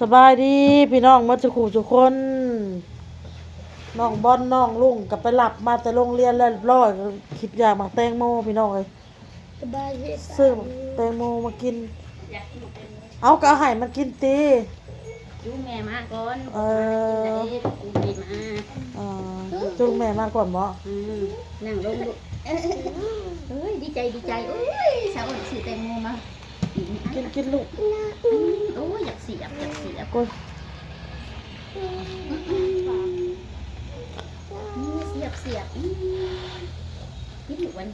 สบายดีพี่น้องหมาจะขู่ทุกคนน้องบอลน้องลุงกับไปหลับมาแต่โรงเรียนแล้วเรียบร้อยคิดอยากมาแตงโมพี่น้องเลยสบายดีซื้อแตงโมมากิน เอากระไห่มันกินตีจูแม่มาก่อนเออกูดีมาอ่าจุงแม่มาก่อนบ่อืมนั่งลงลูกเอ้ยดีใจดีใจโอ้ยสาวอ่อนซื้อแตงโมมา กินกินกินลูกโอ้ยอยากเสียบอยากเสียบกยนี่เสียบเสียบอืมกินอยู่วัน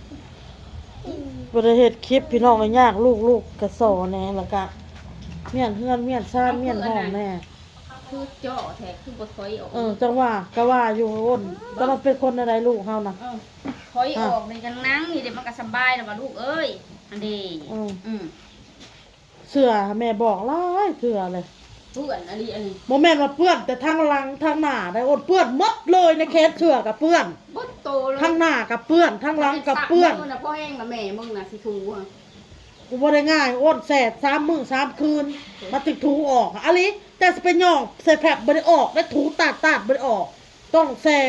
บริเหตุคลิปพี่น้องก็ยากลูกลูกกระสอแหน่แล้วก็เมียนเฮือนเมียนซ่านเมียนห้องแน่คือจ่อแท้คือบ่ถอยออกเออจังว่าก็ว่าอยู่อ้นแต่มันเป็นคนอะไรลูกเฮานะเออถอยออกในจังนั่งนี่เดี๋ยวมันก็สบายแล้วว่าลูกเอ้ยอันนี้อืมอืม เสื้อแม่บอกหลายเสื้อเลยเพื่อนอันนี้อันนี้โมแม่นว่าเปื้อนแต่ทางหลังทางหน้าได้อดเปื้อนหมดเลยในเคสเสื้อกับเปื้อนบ่โตเลยทางหน้ากับเปื้อนทางหลังกับเปื้อนสักมื้นะพ่อแห้งนะแม่มึงน่ะสิถูอะกูบ่ได้ง่ายอดแสดสามมื้อสามคืน มาติดถูออกอะลิแต่สิไปย่องใส่แผลบบ่ได้ออกได้ถูตาดตาดบ่ได้ออก ต้องแส่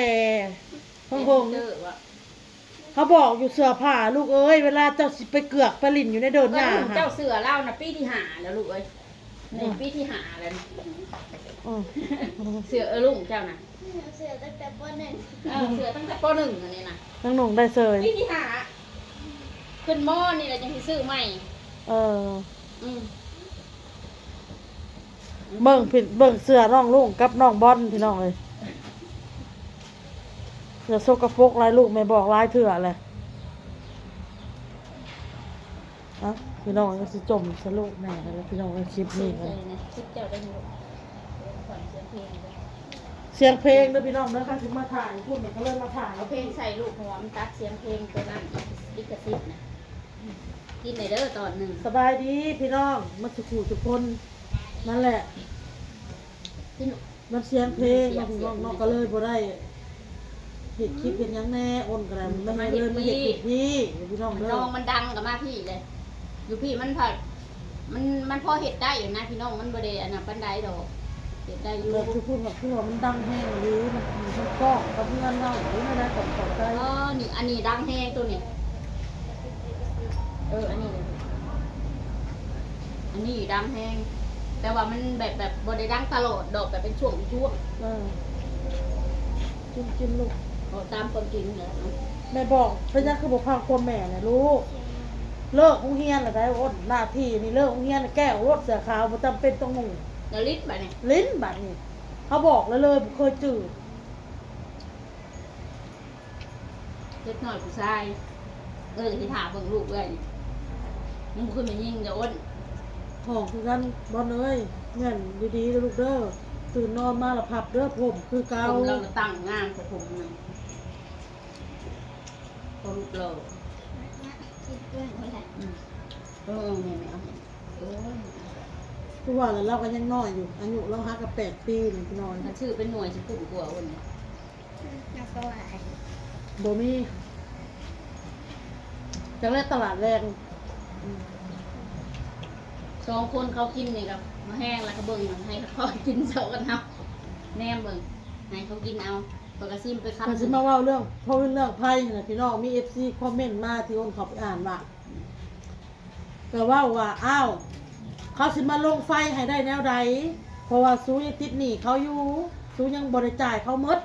เพิ่งเด้อว่าๆ เขาบอกอยู่เสื้อผ้าลูกเอ้ยเวลาเจ้าสิไปเกือกไปลิ่นอยู่ในเดินหก็น้าลูกเจ้าค่ะเสือเล่านะปีที่หาแล้วลูกเอ้ยในปีที่หาแล้วนี่อืมเสือเออลุงเจ้าน่ะเสือตั้งแต่ปหนึ่งเออเสือตั้งแต่ปหนึ่งอันนี้นะทั้งหนุ่งได้เสยปีที่หาขึ้นหม้อนี่แหละยังที่ซื้อใหม่เอออืมเบิ่งผิดเบิ่งเสื้อน้องลุงกับน้องบอลพี่น้องเลย อย่าโซกระปรกหลายลูกไม่บอกหลายเถื่อเลยอะพี่น้องก็สิจมสลูกแม่แล้วพี่น้องก็คลิปนี้ใจกันนะคิดเจ้าได้หมดขวัญเสียงเพลงเลยเสียงเพลงเด้อพี่น้องเด้อค่ะถึงมาถ่ายพูดมันก็เลยมาถ่ายเอาเพลงใส่ลูกหัวมันตัดเสียงเพลงตัวนั้นลิขสิทธิ์นะกินในเด้อตอนหนึ่งสบายดีพี่น้องมาสุขูทุกคนนั่นแหละกินมันเสียงเพลงน้องน้องน้องก็เลยบ่ได้ เห็ดคลิปเห็นยังแน่อ้นก็ได้ไม่ให้เลยไม่เห็ดคลิปพี่พี่น้องเด้น้อองมันดังกับมาพี่เลย อยู่พี่มันผัดมันมันพอเห็ดได้อยู่นะพี่น้องมันบริอันนั้นปันไดดอกเห็ดได้อยู่เราคือพูดแบบคือว่ามันดังแห้งหรือมันมันกล้องกับเพื่อนเนาหรือไม่ได้กับขอบใจอ๋อนี่อันนี้ดังแห้งตัวนี้เอออันนี้เลยอันนี้ดังแห้งแต่ว่ามันแบบแบบบริดังตลอดดอกแบบเป็นช่วงเป็นช่วงเออกินกินลูก เอาตามความจริงเลยเนาะแม่บอกเป็นยังคือบอกพังความแม่เนี่ยลูกเลิกของเฮียนอะไรอ้นหน้าที่นี่เลิกของเฮียนแก้วรถเสือขาวมันจำเป็นต้องหนุ่งแล้วลิตรแบบนี้ลิ้นบัดนี่เขาบอกเลยเลยบ่เคยจืดเล็กน้อยผู้ชายเออที่ถามเบิ่งลูกเลยมึงขึ้นมายิงเดี๋ยวอ้นห้องคือกันบอลเอ้ยเงี้ยดีๆเด้อลูกเด้อตื่นนอนมาและพับเด้อผมคือเกาผมเราก็ตั้งงานของผมหนึ่ง พอลูกเราคิดด้วยไม่ได้อืมเออแม่ไม่เอาโอ้ยคือว่าแล้วเราก็ยังน้อยอยู่ อายุเราหากับแปดปีนี่พี่น้อยถ้าชื่อเป็นหน่วยสิคุ้มกว่าอ้นเนี่ยนักสวายโบมีจากแรกตลาดแรงอืมสองคนเขากินนี่กับมาแห้งแล้วก็เบิ่งให้เขากินเสากันเอาแนมเบิ่งให้เขากินเอา ปกติไปก็คำสิมาเว่าเรื่องเพราะเรื่องไพ่นะพี่น้องมีเอฟซีคอมเมนต์มาที่อ้นเขาไปอ่านว่าก็ว่าว่าอ้าวเขาสิมาลงไฟให้ได้แนวใดเพราะว่าซูยังติดหนี้เขาอยู่ซูยังบริจ่ายเขาหมด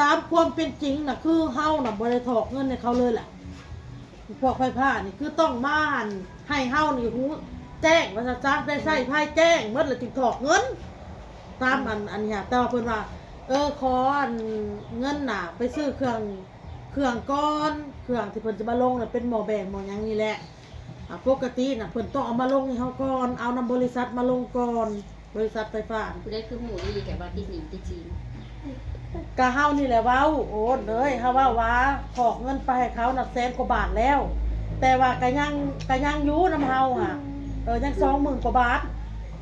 ตามความเป็นจริงนะคือเฮาน่ะบริถอกเงินในเขาเลยแหละพวกไฟผ้านี่คือต้องมาหันให้เฮานี่หูแจ้งว่าจะจ้างได้ใส่ไพ่แจ้งเมื่อละจึงถอกเงิน ตามอันอันเนี้ยแต่ว่าเพิ่นว่า เออขออันเงินน่ะไปซื้อเครื่องเครื่องก้อนเครื่องที่เพิ่นจะมาลงน่ะเป็นหมอแบ่งหมอหยังนี่แหละอะปกติน่ะเพิ่นต้องเอามาลงให้เฮาก่อนเอานำบริษัทมาลงก่อนบริษัทไฟฟ้าผู้ได้คือหมูดีแต่ว่าติดหนีติดจีนกะเฮานี่แหละเว้าโอ้เอ้ยเฮาว่าว่าขอกเงินไปให้เขาน่ะแสนกว่าบาทแล้ว แต่ว่าก็ยังก็ยังอยู่นำเฮาอะเออยัง20,000กว่าบาท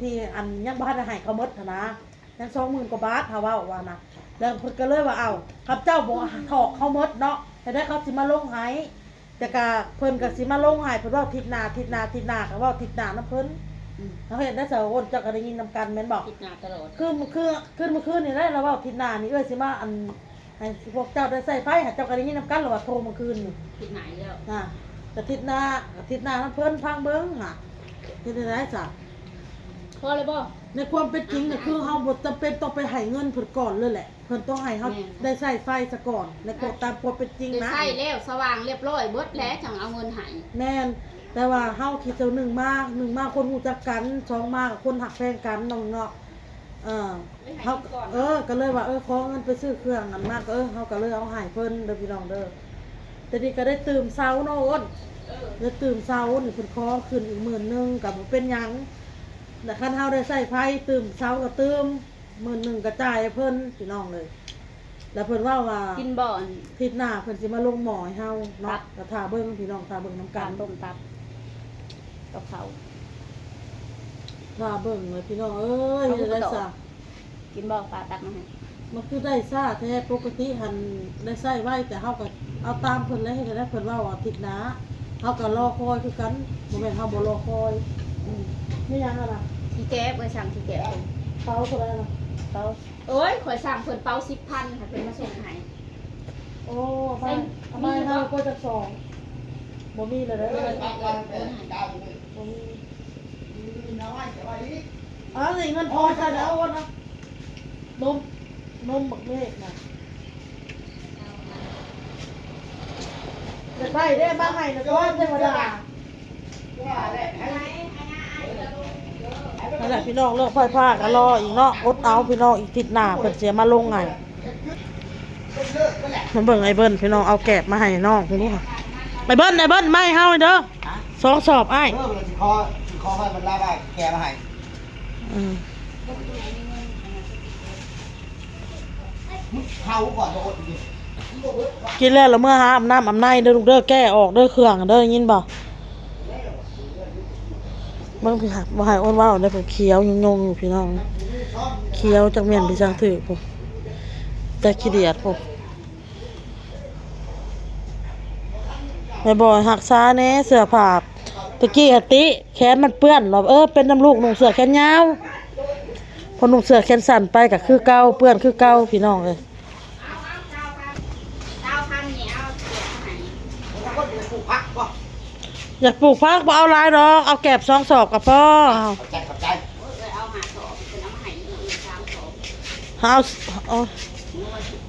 ที่อันยังบ่ทันได้ให้เขาหมดหั้นนะ ยัง20,000กว่าบาทเฮาเว้าว่านะแล้วเพิ่นก็เลยว่าเอ้าครับเจ้าบ่ถอกเขาหมดเนาะแต่ได้เขาสิมาลงให้แต่ก็เพิ่นก็สิมาลงให้เพิ่นเว่าทิศหน้าทิศหน้าทิศหน้าก็เว้าทิศหน้านํเพิ่นอืมเขาเห็นได้สาวคนเจ้าก็ได้ยินนำกันแม่นบอกคิดหน้าตลอดคือมันคือขึ้นเมื่อคืนนี่ได้เราเว่าทิศหน้านี่เอ้ยสิมาอันให้พวกเจ้าได้ใส่ไฟให้เจ้าก็ได้ยินนำกันหรือว่าโทรเมื่อคืนนี่คิดหน้าอีกแล้วนะแต่ทิศหน้าทิศหน้านั้นเพิ่นพังเบิ้งค่ะที่ได้จ้ะพ อเลยบ่ในความเป็นจริงน่ะคือเฮาบ่จำเป็นต้องไปให้เงินเพิ่นก่อนเลยแหละ เพิ่นต้องให้เฮาแม่นได้ใส่ไฟซะก่อนในความตามความเป็นจริงได้นะใส่แล้วสว่างเรียบร้อยเบิดแล้วจังเอาเงินให้แม่นแต่ว่าเฮาคิดเอาหนึ่งมากหนึ่งมากคนรู้จักกันสองมากคนหักแพงกันน้องเนาะเออเฮาเออ ก็เลยว่าเออขอเงินไปซื้อเครื่องอันมากเออเฮาก็เลยเอาให้เพิ่นเด้อพี่น้องเด้อแต่นี่ก็ได้ตื่มเช้าเนาะอ้นได้ตื่มเช้านี่เพิ่นขอขึ้นอีกหมื่นหนึงก็บ่เป็นหยัง แต่คันเฮาได้ใส่ไฟตื่มเช้าก็ตื่มหมื่นหนึงก็จ่ายให้เพิ่นพี่น้องเลย แล้วเพิ่นว่าว่ากินบ่อนทิศหน้าเพิ่นสิมาลงหมอให้เฮาครัเนาะบก็ท่าเบิ่งพี่น้องท่าเบิ่งน้ำกักานรต้มตับกับเขาวท่าเบิ่งเลยพี่น้องเอ้ยเอาไปได้ต่อซะ กินบ่ปลาตักมาให้มันคือได้ซ่าแท้ปกติหันได้ใส่ไว้แต่เฮาก็เอาตามเพิ่นเลยให้ได้เพิ่นว่าว่าทิศหน้าเฮาก็รอคอยคือกันบ่แม่นเฮาบ่รอคอยอืมไม่ยังอะล่ะ ที่แก้ไปสั่งที่แก้เพิ่นเตาเท่าไหร่ล่ะเตาเอ้ยข่อยสั่งเพิ่นเป้า10,000ค่ะเพิ่นมาส่งให้โอ้ไปทำไมเฮาก็จะสองบ่มีเลยเด้อบ่มีอ๋อนี่เงินพอใช่แล้ววันนะนมนมบักเมฆนะจะไปได้บ้างไงนะก้อนเทวดา นั่นแหละพี่น้องเลิกไฟผ้าก็รออีกเนาะอดเอาพี่น้องอีกทิศหน้าเพิ่นเสียมาลงไงมันเบิ่งไอ้เบิ้ลพี่น้องเอาแกบมาให้น้องคุณลูกค่ะไอ้เบิ้ลไอ้เบิ้ลไม่เฮาเด้อสองสอบไอ้เออมันสิคอสิคอให้มันลาได้แกมาให้อืมมึงเผาก่อนโดนดิกินแล้วแล้วเมื่อหาอาบน้ำอาบในเด้อลูกเด้อแก้ออกเด้อเครื่องเด้อยินบ่ เบิ่งพี่ค่ะบ่ให้อ้นว้าวได้ผมเคี้ยวยงๆอยู่พี่น้อง เคี้ยวจักแม่นพี่จังถือผมแต่ขี้เดียดผมแม่บ่อยหักษาแน่เสื้อผ้าตะกี้อติแขนมันเปื้อนหรอเออเป็นน้ำลูกหนุ่งเสื้อแขนยาวพอหนุ่งเสื้อแขนสั้นไปก็คือเก่าเปื้อนคือเก่าพี่น้องเอ้ย เอาเอาเก้าพันเก้าพันนี่เอาเสียให้ แล้วก็จะปลูกผักบ่ อยากปลูกพักบ่เอาหลายดอกเอาแกบสองสอบกับพ่อเอาขอบใจขอบใจเอาหาสอบเป็นเอามาให้อีกสอบเอาเอา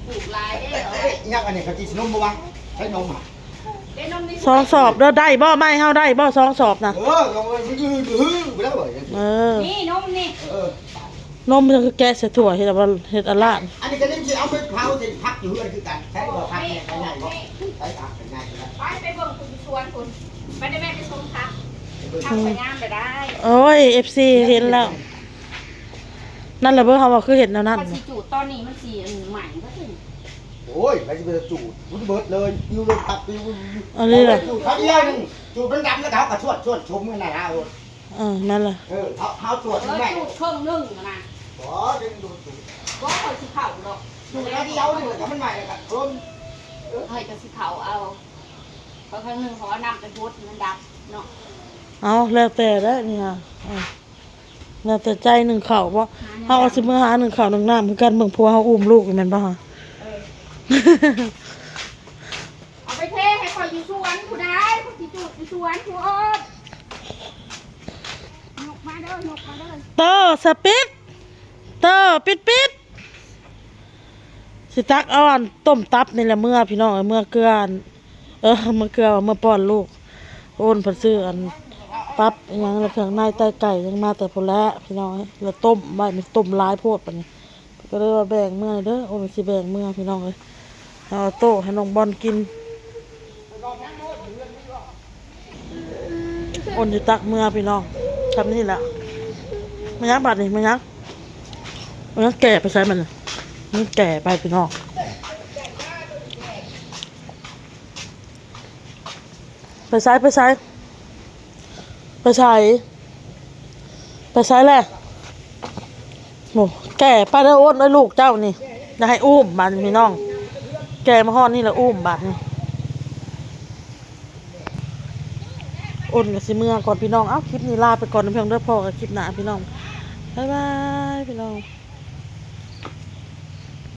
ปลูกลายได้เหรอเอ้ยยักอันนี้เขาจีสนมบ่วะใช้นมอะได้นมในสองสอบเด้อได้บ่ไม่เฮาได้บ่สองสอบนะเออลงไปยืดยืดไปแล้วเว้ยเออนี่นมนี่เออนมมันคือแกะใส่ถั่วเฮ็ดว่เฮ็ดอะละอันนี้ก็นี่สิเอาไปเผาสิผักอยู่เฮือนคือกันใช้บ่ผักได้ง่ายบ่ใช้ผักง่ายคือกันไปไปเบิ่งคุณชวนคุณ ไปได้แม่ไปส่งครับทำไปงานไปได้โอ้ย FC เห็นแล้ว นั่นแหละเบิ่งเฮาว่าคือเห็นแนวนั้นพอสีจูดตอนนี้มันสีอันใหม่ก็ถึงโอ้ยไปสิไปจูดมันเบิดเลยอยู่เลยผักอยู่อันนี้แหละจูดเขาเดียวนึงจูดเป็นดำแล้วเขาก็ชวดชวดชมกันน่ะเอาเออนั่นแหละเออเขาเขาตรวจเอทั้งอแม่จูดเครื่องนึ่งนะบ่ดึงดูดจูดก็คอยสีเข่าหรอกจูดแล้วเดียวนี่ก็มันใหม่กันรวมเฮ้ยกับสีเข่าเอาเพราะครั้งหนึ่งเขาเอาน้ำไปพุดมันดับเนาะเอาแล้วแต่เด้อเนี่ยเอาแล้วแต่ใจหนึ่งข้าวบ่เฮาเอาสิมื้อหาหนึ่งข้าวหนึ่งน้ำคือกันเบิ่งผัวเฮาอุ้มลูกอยู่แม่นบ่ฮะเอาไปเทให้คอยอยู่สวนผู้ใดผู้ที่จูดอยู่สวนผู้อดนกมาเด้อนกมาเด้อโตสปิดโตปิดปิดสิตักเอาอันต้มตับนี่แหละเมื่อพี่น้องเอ้ยเมื่อเกลืออันเออมื่อเกลือเมื่อป้อนลูก โอนเพิ่นซื้ออันตับยังแล้วเครื่องในไตไก่ยังมาแต่พุ่นแล้วพี่น้องเอ้ยแล้วต้มไว้มันต้มหลายโพดปนนี้ก็เลยว่าแบ่งเมื่อเด้อโอนสิแบ่งเมื่อพี่น้องเอ้ยเอาโต๊ะให้น้องบอลกินโอนสิตักเมื่อพี่น้องทำนี่แหละมันยักบาดนี่มันยักมันยักแก่ไปใช้มันน่ะมันแก่ไปพี่น้อง ไปใช้ไปใช้ไปใช้ไปใช้แหละโอ้แก่ไปแล้อ้วนแล้ลูกเจ้านี่จะให้อุ้มบาดนี่พี่น้อง แก่มาฮอนี่แล้วอุ้มบาดนี่อ้นกับสิเมื่อก่อนพี่น้อง เอ้าคลิปนี้ลาไปก่อนนะพี่น้องเด้อพ่อกับคลิปหน้าพี่น้อง บ๊ายบายพี่น้อง